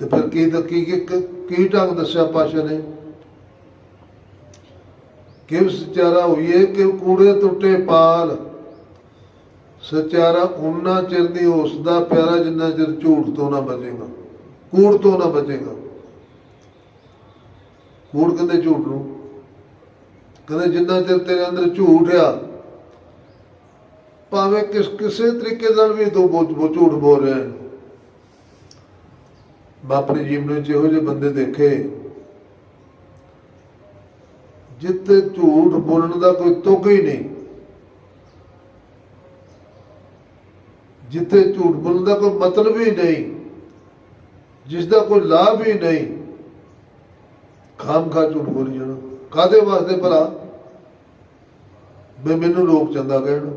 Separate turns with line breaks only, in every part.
ਤੇ ਫਿਰ ਕੀ ਕੀ ਕੀ ਢੰਗ ਦੱਸਿਆ ਪਾਸ਼ਾ ਨੇ? ਕਿਵ ਸਚਾਰਾ ਹੋਈਏ ਕਿ ਕੂੜੇ ਟੁੱਟੇ ਪਾਲ? ਸਚਾਰਾ ਉਨਾ ਚਿਰ ਦੀ ਉਸ ਦਾ ਪਿਆਰਾ ਜਿੰਨਾ ਚਿਰ ਝੂਠ ਤੋਂ ਨਾ ਬਚੇਗਾ, ਕੂੜ ਤੋਂ ਨਾ ਬਚੇਗਾ। ਕੂੜ ਕਹਿੰਦੇ ਝੂਠ ਨੂੰ। ਕਹਿੰਦੇ ਜਿੰਨਾ ਚਿਰ ਤੇਰੇ ਅੰਦਰ ਝੂਠ ਆ, ਭਾਵੇਂ ਕਿਸ ਕਿਸੇ ਤਰੀਕੇ ਨਾਲ ਵੀ ਤੂੰ ਝੂਠ ਬੋਲ ਰਿਹਾ ਹੈ। ਮੈਂ ਆਪਣੀ ਜੀਵਨ ਵਿੱਚ ਇਹੋ ਜਿਹੇ ਬੰਦੇ ਦੇਖੇ। ਜਿੱਤੇ ਝੂਠ ਬੋਲਣ ਦਾ ਕੋਈ ਤੁਕ ਹੀ ਨਹੀਂ। ਜਿੱਥੇ ਝੂਠ ਬੋਲਣ ਦਾ ਕੋਈ ਮਤਲਬ ਹੀ ਨਹੀਂ। ਜਿਸ ਦਾ ਕੋਈ ਲਾਭ ਹੀ ਨਹੀਂ। ਖਾਮ ਖਾ ਝੂਠ ਬੋਲੀ ਜਾਣਾ। ਕਾਦੇ ਵਾਸਤੇ ਭਲਾ? ਵੀ ਮੈਨੂੰ ਲੋਕ ਚੰਗਾ ਕਹਿਣ।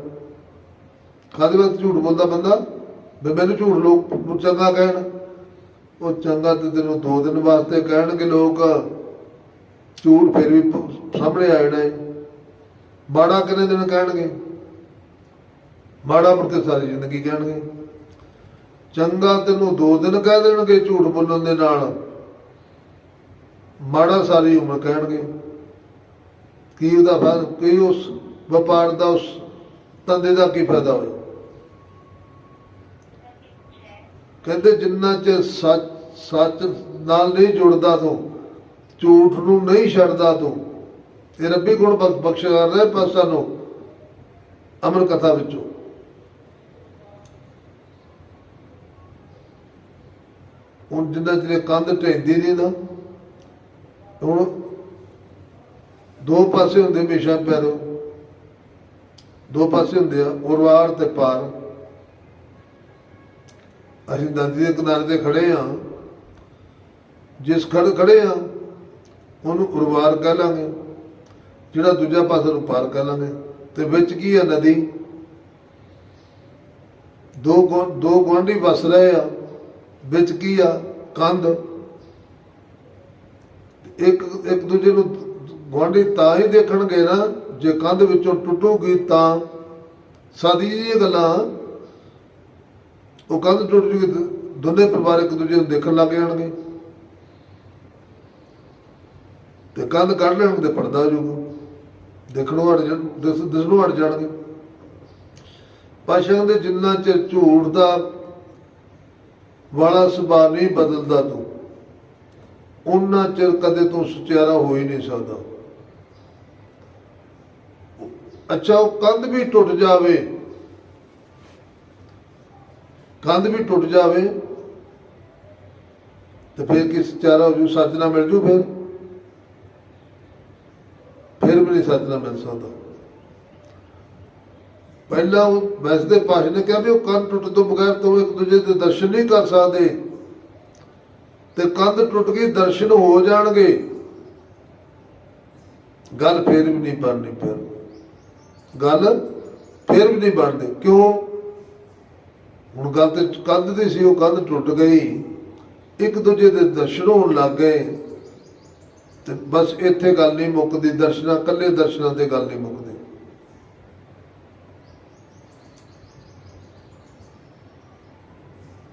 ਕਾਦੇ ਵਾਸਤੇ ਝੂਠ ਬੋਲਦਾ ਬੰਦਾ? ਵੀ ਮੈਨੂੰ ਝੂਠ ਲੋਕ ਚੰਗਾ ਕਹਿਣ। ਉਹ ਚੰਗਾ ਤੇ ਤੈਨੂੰ ਦੋ ਦਿਨ ਵਾਸਤੇ ਕਹਿਣਗੇ ਲੋਕ। ਝੂਠ ਫਿਰ ਵੀ ਸਾਹਮਣੇ ਆ ਜਾਣਾ ਹੈ ਮਾੜਾ ਕਿੰਨੇ ਦਿਨ ਕਹਿਣਗੇ? ਮਾੜਾ ਮੁੜ ਕੇ ਸਾਰੀ ਜ਼ਿੰਦਗੀ ਕਹਿਣਗੇ। ਚੰਗਾ ਤੈਨੂੰ ਦੋ ਦਿਨ ਕਹਿ ਦੇਣਗੇ ਝੂਠ ਬੋਲਣ ਦੇ ਨਾਲ। ਮਾੜਾ ਸਾਰੀ ਉਮਰ ਕਹਿਣਗੇ। ਕੀ ਉਹਦਾ ਫਾਇਦਾ, ਕੀ ਉਸ ਵਪਾਰ ਦਾ, ਉਸ ਧੰਦੇ ਦਾ ਕੀ ਫਾਇਦਾ ਹੋਇਆ ਕਹਿੰਦੇ ਜਿੰਨਾ ਚ ਸੱਚ ਸੱਚ ਨਾਲ ਨਹੀਂ ਜੁੜਦਾ ਤੂੰ, ਝੂਠ ਨੂੰ ਨਹੀਂ ਛੱਡਦਾ ਤੂੰ, ਇਹ ਰੱਬੀ ਗੁਣ ਬਖ- ਬਖਸ਼ ਕਰ ਰਿਹਾ ਪਾਸਾ ਨੂੰ ਅਮਰ ਕਥਾ ਵਿੱਚੋਂ। ਹੁਣ ਜਿੰਨਾ ਚਿਰ ਕੰਧ ਢਹਿੰਦੀ ਨਹੀਂ ਨਾ, ਹੁਣ ਦੋ ਪਾਸੇ ਹੁੰਦੇ ਹਮੇਸ਼ਾ ਪੈਰੋ, ਦੋ ਪਾਸੇ ਹੁੰਦੇ ਆ ਉਰਵਾਰ ਤੇ ਪਾਰ। ਅਸੀਂ ਨਦੀ ਦੇ ਕਿਨਾਰੇ ਤੇ ਖੜੇ ਆ। ਜਿਸ ਖੜ ਖੜੇ ਆ, ਉਹਨੂੰ ਉਰਵਾਰ ਕਹਿ ਲਾਂਗੇ। ਜਿਹੜਾ ਦੂਜਾ ਪਾਸੇ ਨੂੰ ਪਾਰ ਕਹਿ ਲਾਂਗੇ। ਤੇ ਵਿੱਚ ਕੀ ਆ ਨਦੀ? ਦੋ ਗੁਆ- ਦੋ ਗੁਆਂਢੀ ਵਸ ਰਹੇ ਆ। ਵਿੱਚ ਕੀ ਆ? ਕੰਧ। ਇੱਕ ਇੱਕ ਦੂਜੇ ਨੂੰ ਗੁਆਂਢੀ ਤਾਂ ਹੀ ਦੇਖਣਗੇ ਨਾ, ਜੇ ਕੰਧ ਵਿੱਚੋਂ ਟੁੱਟੂਗੀ ਤਾਂ। ਸਾਦੀ ਜੀ ਗੱਲਾਂ ਉਹ ਕੰਧ ਟੁੱਟ ਜੂਗੀ ਦੋਨੇ ਪਰਿਵਾਰ ਇੱਕ ਦੂਜੇ ਨੂੰ ਦੇਖਣ ਲੱਗ ਜਾਣਗੇ। ਤੇ ਕੰਧ ਕੱਢ ਲੈਣ ਤੇ ਪਰਦਾ ਹੋ ਜਾਊਗਾ। ਦੇਖਣੋਂ ਹਟ ਜਾਣ, ਦਿਸ, ਦਿਸਣੋਂ ਹਟ ਜਾਣਗੇ। ਪਾਸ਼ਾ ਦੇ ਜਿੰਨਾ ਚਿਰ ਝੂਠ ਦਾ ਵਾਲਾ ਸੁਭਾਅ ਨਹੀਂ ਬਦਲਦਾ ਤੂੰ ਉਹਨਾਂ ਚਿਰ ਕਦੇ ਤੂੰ ਸੁਚਿਆਰਾ ਹੋ ਹੀ ਨਹੀਂ ਸਕਦਾ। ਅੱਛਾ, ਉਹ ਕੰਧ ਵੀ ਟੁੱਟ ਜਾਵੇ। ਕੰਧ ਵੀ ਟੁੱਟ ਜਾਵੇ ਤੇ ਫਿਰ ਕੀ ਚਾਰਾ ਹੋ ਜੂ ਸੱਚ ਨਾ ਮਿਲ ਜੂ ਫਿਰ? ਫਿਰ ਵੀ ਨਹੀਂ ਸੱਚ ਨਾ ਮਿਲ ਸਕਦਾ। ਪਹਿਲਾਂ ਉਹ ਵੈਸੇ ਤੇ ਭਾਸ਼ ਨੇ ਕਿਹਾ ਵੀ ਉਹ ਕੰਧ ਟੁੱਟ ਤੋਂ ਬਗੈਰ ਤੋਂ ਇੱਕ ਦੂਜੇ ਦੇ ਦਰਸ਼ਨ ਨਹੀਂ ਕਰ ਸਕਦੇ। ਤੇ ਕੰਧ ਟੁੱਟ ਗਈ, ਦਰਸ਼ਨ ਹੋ ਜਾਣਗੇ। ਗੱਲ ਫੇਰ ਵੀ ਨਹੀਂ ਬਣਨੀ ਫਿਰ। ਗੱਲ ਫੇਰ ਵੀ ਨਹੀਂ ਬਣਦੀ। ਕਿਉਂ? ਹੁਣ ਗੱਲ ਤੇ ਕੰਧ ਦੀ ਸੀ, ਉਹ ਕੰਧ ਟੁੱਟ ਗਈ। ਇੱਕ ਦੂਜੇ ਦੇ ਦਰਸ਼ਨ ਹੋਣ ਲੱਗ ਗਏ। ਤੇ ਬਸ ਇੱਥੇ ਗੱਲ ਨਹੀਂ ਮੁੱਕਦੀ, ਦਰਸ਼ਨਾਂ ਕੱਲੇ ਦਰਸ਼ਨਾਂ ਤੇ ਗੱਲ ਨਹੀਂ ਮੁੱਕਦੀ।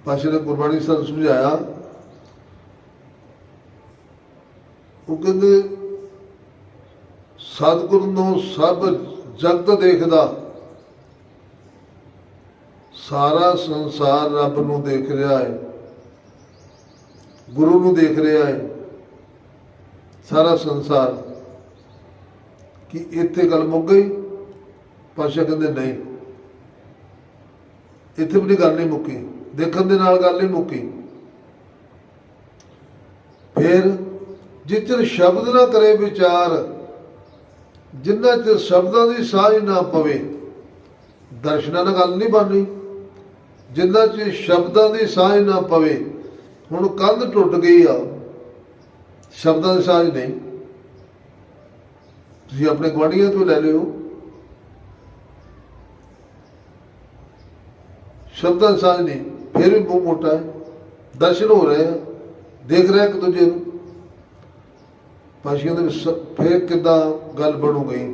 ਪਾਸ਼ਾ ਨੇ ਗੁਰਬਾਣੀ ਸਾਨੂੰ ਸਮਝਾਇਆ। ਉਹ ਕਹਿੰਦੇ, ਸਤਿਗੁਰ ਨੂੰ ਸਭ ਜਗਤ ਦੇਖਦਾ। ਸਾਰਾ ਸੰਸਾਰ ਰੱਬ ਨੂੰ ਦੇਖ ਰਿਹਾ ਹੈ। ਗੁਰੂ ਨੂੰ ਦੇਖ ਰਿਹਾ ਹੈ। ਸਾਰਾ ਸੰਸਾਰ। ਕਿ ਇੱਥੇ ਗੱਲ ਮੁੱਕ ਗਈ ਪਾਸ਼ਾ ਕਹਿੰਦੇ ਨਹੀਂ। ਇੱਥੇ ਵੀ ਗੱਲ ਨਹੀਂ ਮੁੱਕੀ। ਦੇਖਣ ਦੇ ਨਾਲ ਗੱਲ ਨਹੀਂ ਮੁੱਕੀ। ਫਿਰ ਜਿੱਚਰ ਸ਼ਬਦ ਨਾ ਕਰੇ ਵਿਚਾਰ, ਜਿੰਨਾ ਚਿਰ ਸ਼ਬਦਾਂ ਦੀ ਸਾਝ ਨਾ ਪਵੇ, ਦਰਸ਼ਨਾਂ ਨਾਲ ਗੱਲ ਨਹੀਂ ਬਣਨੀ। ਜਿੰਨਾ 'ਚ ਸ਼ਬਦਾਂ ਦੀ ਸਾਂਝ ਨਾ ਪਵੇ, ਹੁਣ ਕੰਧ ਟੁੱਟ ਗਈ ਆ। ਸ਼ਬਦਾਂ ਦੀ ਸਾਂਝ ਨਹੀਂ। ਤੁਸੀਂ ਆਪਣੇ ਗੁਆਂਢੀਆਂ ਤੋਂ ਲੈ ਲਿਓ। ਸ਼ਬਦਾਂ ਦੀ ਸਾਝ ਨਹੀਂ, ਫਿਰ ਵੀ ਬਹੁਤ ਮੋਟਾ ਹੈ। ਦਰਸ਼ਨ ਹੋ ਰਹੇ ਆ, ਦੇਖ ਰਹੇ ਇੱਕ ਦੂਜੇ ਨੂੰ। ਪਾਸ਼ੀਆਂ ਦੇ ਵਿੱਚ ਸ- ਫਿਰ ਕਿੱਦਾਂ ਗੱਲ ਬਣੂ ਗਈ?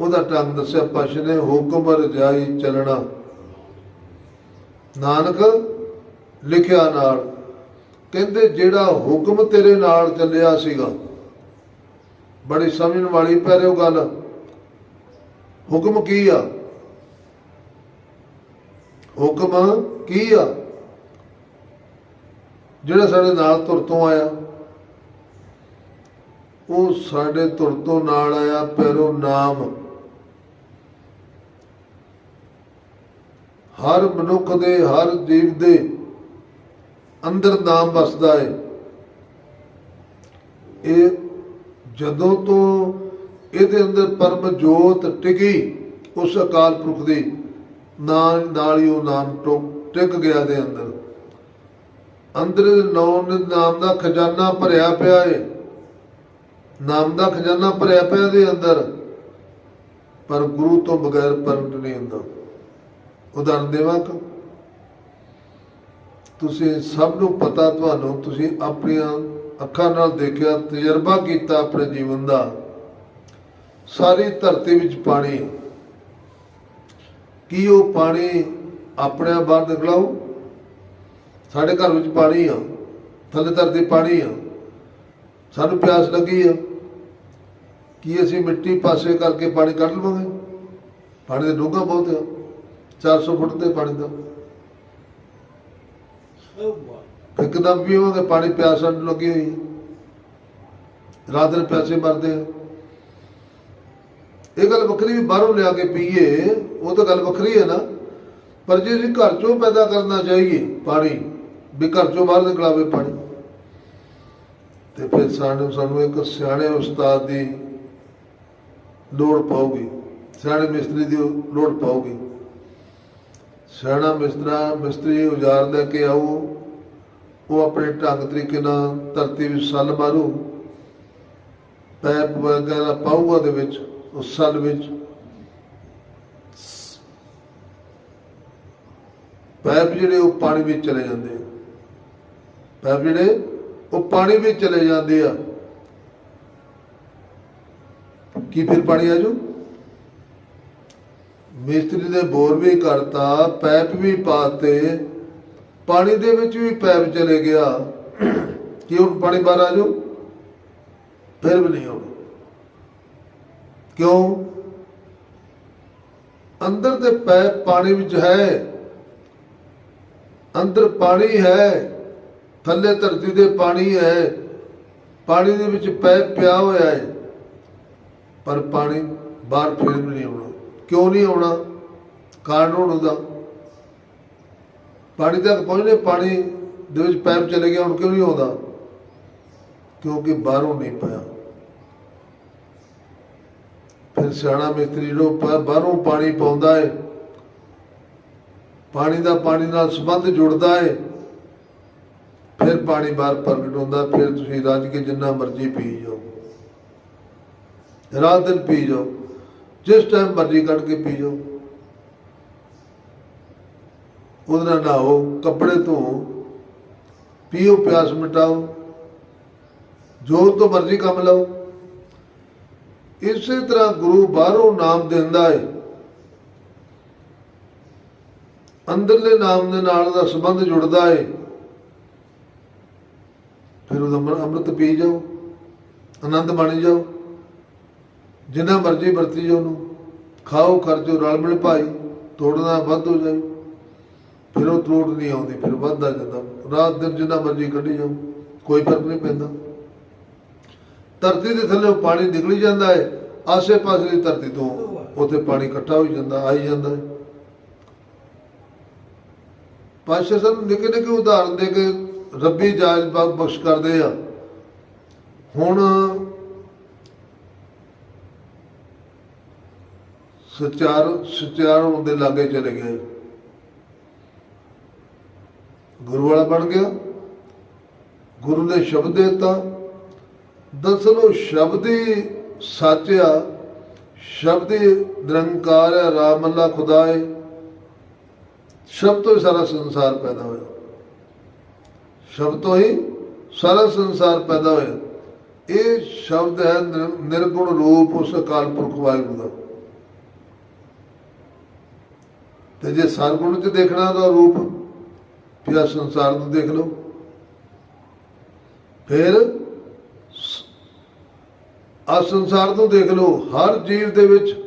ਉਹਦਾ ਢੰਗ ਦੱਸਿਆ ਪਾਸ਼ ਨੇ ਹੁਕਮ ਰਜਾਈ ਚੱਲਣਾ। ਨਾਨਕ ਲਿਖਿਆ ਨਾਲ ਕਹਿੰਦੇ, ਜਿਹੜਾ ਹੁਕਮ ਤੇਰੇ ਨਾਲ ਚੱਲਿਆ ਸੀਗਾ। ਬੜੀ ਸਮਝਣ ਵਾਲੀ ਪਿਆਰਿਓ ਗੱਲ। ਹੁਕਮ ਕੀ ਆ? ਹੁਕਮ ਕੀ ਆ? ਜਿਹੜਾ ਸਾਡੇ ਨਾਲ ਤੁਰ ਤੋਂ ਆਇਆ। ਉਹ ਸਾਡੇ ਤੁਰ ਤੋਂ ਨਾਲ ਆਇਆ ਪੈਰੋ ਨਾਮ। ਹਰ ਮਨੁੱਖ ਦੇ, ਹਰ ਜੀਵ ਦੇ ਅੰਦਰ ਨਾਮ ਵਸਦਾ ਹੈ ਇਹ ਜਦੋਂ ਤੋਂ ਇਹਦੇ ਅੰਦਰ ਪਰਮ ਜੋਤ ਟਿਕੀ, ਉਸ ਅਕਾਲ ਪੁਰਖ ਦੀ ਨਾਲ ਨਾਲ ਹੀ ਉਹ ਨਾਮ ਟੋ- ਟਿਕ ਗਿਆ ਦੇ ਅੰਦਰ। ਅੰਦਰ ਨੌ ਨਾਮ ਦਾ ਖਜ਼ਾਨਾ ਭਰਿਆ ਪਿਆ ਹੈ ਨਾਮ ਦਾ ਖਜ਼ਾਨਾ ਭਰਿਆ ਪਿਆ ਦੇ ਅੰਦਰ। ਪਰ ਗੁਰੂ ਤੋਂ ਬਗੈਰ ਪਰਮਟ ਨਹੀਂ ਹੁੰਦਾ। ਉਦਾਹਰਨ ਦੇਵਾਂ ਕਿ ਤੁਸੀਂ ਸਭ ਨੂੰ ਪਤਾ ਤੁਹਾਨੂੰ, ਤੁਸੀਂ ਆਪਣੀਆਂ ਅੱਖਾਂ ਨਾਲ ਦੇਖਿਆ, ਤਜਰਬਾ ਕੀਤਾ ਆਪਣੇ ਜੀਵਨ ਦਾ। ਸਾਰੀ ਧਰਤੀ ਵਿੱਚ ਪਾਣੀ। ਕੀ ਉਹ ਪਾਣੀ ਆਪਣੇ ਬਾਹਰ ਨਿਕਲਾਓ ਸਾਡੇ ਘਰ ਵਿੱਚ ਪਾਣੀ ਆ। ਥੱਲੇ ਧਰਤੀ ਪਾਣੀ ਆ। ਸਾਨੂੰ ਪਿਆਸ ਲੱਗੀ ਆ। ਕੀ ਅਸੀਂ ਮਿੱਟੀ ਪਾਸੇ ਕਰਕੇ ਪਾਣੀ ਕੱਢ ਲਵਾਂਗੇ? ਪਾਣੀ ਦੇ ਡੂੰਘਾ ਬਹੁਤ ਆ। 400 ਫੁੱਟ ਤੇ ਪਾਣੀ ਦਾ। ਇੱਕਦਮ ਵੀ ਪੀਵਾਂਗੇ ਪਾਣੀ ਪਿਆਸ ਸਾਨੂੰ ਲੱਗੀ ਹੋਈ ਰਾਤ ਦਿਨ ਪਿਆਸੇ ਮਰਦੇ ਆ। ਇਹ ਗੱਲ ਵੱਖਰੀ ਵੀ ਬਾਹਰੋਂ ਲਿਆ ਕੇ ਪੀਏ, ਉਹ ਤਾਂ ਗੱਲ ਵੱਖਰੀ ਹੈ ਨਾ। ਪਰ ਜੇ ਅਸੀਂ ਘਰ ਚੋਂ ਪੈਦਾ ਕਰਨਾ ਚਾਹੀਏ ਪਾਣੀ, ਵੀ ਘਰ ਚੋਂ ਬਾਹਰ ਨਿਕਲਾਵੇ ਪਾਣੀ, ਤੇ ਫਿਰ ਸਾਨੂੰ ਸਾਨੂੰ ਇੱਕ ਸਿਆਣੇ ਉਸਤਾਦ ਦੀ ਲੋੜ ਪਾਉਗੀ ਸਿਆਣੇ ਮਿਸਤਰੀ ਦੀ ਲੋੜ ਪਾਉਗੀ ਸਿਆਣਾ ਮਿਸਤਰਾ ਮਿਸਤਰੀ ਔਜ਼ਾਰ ਲੈ ਕੇ ਆਉ ਉਹ ਆਪਣੇ ਢੰਗ ਤਰੀਕੇ ਨਾਲ ਧਰਤੀ ਵਿੱਚ ਸੱਲ ਮਾਰੂ। ਪੈਪ ਵਗੈਰਾ ਪਾਊਗਾ ਦੇ ਵਿੱਚ ਉਸ ਸੱਲ ਵਿੱਚ। ਪੈਪ ਜਿਹੜੇ ਉਹ ਪਾਣੀ ਵਿੱਚ ਚਲੇ ਜਾਂਦੇ ਆ। ਪੈਪ ਜਿਹੜੇ ਉਹ ਪਾਣੀ ਵਿੱਚ ਚਲੇ ਜਾਂਦੇ ਆ। ਕੀ ਫਿਰ ਪਾਣੀ ਆ ਜੂ? ਮਿਸਤਰੀ ਨੇ ਬੋਰ ਵੀ ਕਰਤਾ, ਪੈਪ ਵੀ ਪਾਤੇ, ਪਾਣੀ ਦੇ ਵਿੱਚ ਵੀ ਪੈਪ ਚਲੇ ਗਿਆ। ਕਿ ਹੁਣ ਪਾਣੀ ਬਾਹਰ ਆ ਜੂ ਫਿਰ ਵੀ ਨਹੀਂ ਆਉਣਾ ਕਿਉਂ? ਅੰਦਰ ਦੇ ਪੈਪ ਪਾਣੀ ਵਿੱਚ ਹੈ। ਅੰਦਰ ਪਾਣੀ ਹੈ। ਥੱਲੇ ਧਰਤੀ ਦੇ ਪਾਣੀ ਹੈ। ਪਾਣੀ ਦੇ ਵਿੱਚ ਪੈਪ ਪਿਆ ਹੋਇਆ ਹੈ। ਪਰ ਪਾਣੀ ਬਾਹਰ ਫਿਰ ਵੀ ਨਹੀਂ ਆਉਣਾ। ਕਿਉਂ ਨਹੀਂ ਆਉਣਾ? ਕਾਰਨ ਹੁਣ ਉਹਦਾ। ਪਾਣੀ ਤੱਕ ਪਹੁੰਚਨੇ ਪਾਣੀ ਦੇ ਵਿੱਚ ਪੈਪ ਚਲੇ ਗਿਆ, ਹੁਣ ਕਿਉਂ ਨਹੀਂ ਆਉਂਦਾ? ਕਿਉਂਕਿ ਬਾਹਰੋਂ ਨਹੀਂ ਪਾਇਆ ਫਿਰ ਸਿਆਣਾ ਮਿਸਤਰੀ ਨੂੰ ਪ- ਬਾਹਰੋਂ ਪਾਣੀ ਪਾਉਂਦਾ ਹੈ ਪਾਣੀ ਦਾ ਪਾਣੀ ਨਾਲ ਸੰਬੰਧ ਜੁੜਦਾ ਹੈ ਫਿਰ ਪਾਣੀ ਬਾਹਰ ਪ੍ਰਗਟ ਹੁੰਦਾ, ਫਿਰ ਤੁਸੀਂ ਰੱਜ ਕੇ ਜਿੰਨਾ ਮਰਜ਼ੀ ਪੀ ਜਾਓ। ਰਾਤ ਦਿਨ ਪੀ ਜਾਓ। ਜਿਸ ਟਾਈਮ ਮਰਜ਼ੀ ਕੱਢ ਕੇ ਪੀ ਜਾਓ। ਉਹਦੇ ਨਾਲ ਨਹਾਓ ਕੱਪੜੇ ਧੋ ਪੀਓ, ਪਿਆਸ ਮਿਟਾਓ, ਜੋ ਤੋਂ ਮਰਜ਼ੀ ਕੰਮ ਲਓ। ਇਸੇ ਤਰ੍ਹਾਂ ਗੁਰੂ ਬਾਹਰੋਂ ਨਾਮ ਦਿੰਦਾ ਹੈ। ਅੰਦਰਲੇ ਨਾਮ ਦੇ ਨਾਲ ਦਾ ਸੰਬੰਧ ਜੁੜਦਾ ਹੈ। ਫਿਰ ਉਹਦਾ ਅੰਮ੍ਰਿਤ ਪੀ ਜਾਓ, ਆਨੰਦ ਮਾਣੀ ਜਾਓ। ਜਿੰਨਾ ਮਰਜ਼ੀ ਵਰਤੀ ਜਾਓ ਉਹਨੂੰ। ਖਾਓ ਖਰਚੋ ਰਲ ਮਿਲ ਭਾਈ, ਤੋੜਨਾ ਵੱਧ ਹੋ ਜਾਏ। ਫਿਰ ਉਹ ਤਰੋੜ ਨਹੀਂ ਆਉਂਦੀ, ਫਿਰ ਵੱਧਦਾ ਜਾਂਦਾ। ਰਾਤ ਦਿਨ ਜਿੰਨਾ ਮਰਜ਼ੀ ਕੱਢੀ ਜਾਓ, ਕੋਈ ਫ਼ਰਕ ਨਹੀਂ ਪੈਂਦਾ। ਧਰਤੀ ਦੇ ਥੱਲੇ ਪਾਣੀ ਨਿਕਲੀ ਜਾਂਦਾ ਹੈ ਆਸੇ ਪਾਸੇ ਦੀ ਧਰਤੀ ਤੋਂ ਉੱਥੇ ਪਾਣੀ ਇਕੱਠਾ ਹੋਈ ਜਾਂਦਾ, ਆਈ ਜਾਂਦਾ ਹੈ ਪਾਸ਼ਾ ਸਾਹਿਬ ਨਿੱਕੇ ਨਿੱਕੇ ਉਦਾਹਰਨ ਦੇ ਕੇ ਰੱਬੀ ਜਾਜ ਬ- ਬਖਸ਼ ਕਰਦੇ ਆ। ਹੁਣ ਸਚਾਰ ਸਚਾਰ ਹੋਣ ਦੇ ਲਾਗੇ ਚਲੇ ਗਏ। ਗੁਰੂ ਵਾਲਾ ਬਣ ਗਿਆ। ਗੁਰੂ ਨੇ ਸ਼ਬਦ ਦਿੱਤਾ। ਦਰਅਸਲ ਉਹ ਸ਼ਬਦ ਹੀ ਸੱਚ ਆ। ਸ਼ਬਦ ਹੀ ਨਿਰੰਕਾਰ ਹੈ ਰਾਮ ਅੱਲਾ ਖੁਦਾ ਹੈ ਸ਼ਬਦ ਤੋਂ ਹੀ ਸਾਰਾ ਸੰਸਾਰ ਪੈਦਾ ਹੋਇਆ। ਸ਼ਬਦ ਤੋਂ ਹੀ ਸਾਰਾ ਸੰਸਾਰ ਪੈਦਾ ਹੋਇਆ। ਇਹ ਸ਼ਬਦ ਹੈ ਨਿਰਗੁਣ ਰੂਪ ਉਸ ਅਕਾਲ ਪੁਰਖ ਵਾਹਿਗੁਰੂ ਦਾ। ਤੇ ਜੇ ਸਰਗੁਣ ਚ ਦੇਖਣਾ ਉਹਦਾ ਰੂਪ ਫਿਰ ਆਹ ਸੰਸਾਰ ਨੂੰ ਦੇਖ ਲਓ। ਫਿਰ ਆ ਸੰਸਾਰ ਨੂੰ ਦੇਖ ਲਓ, ਹਰ ਜੀਵ ਦੇ ਵਿੱਚ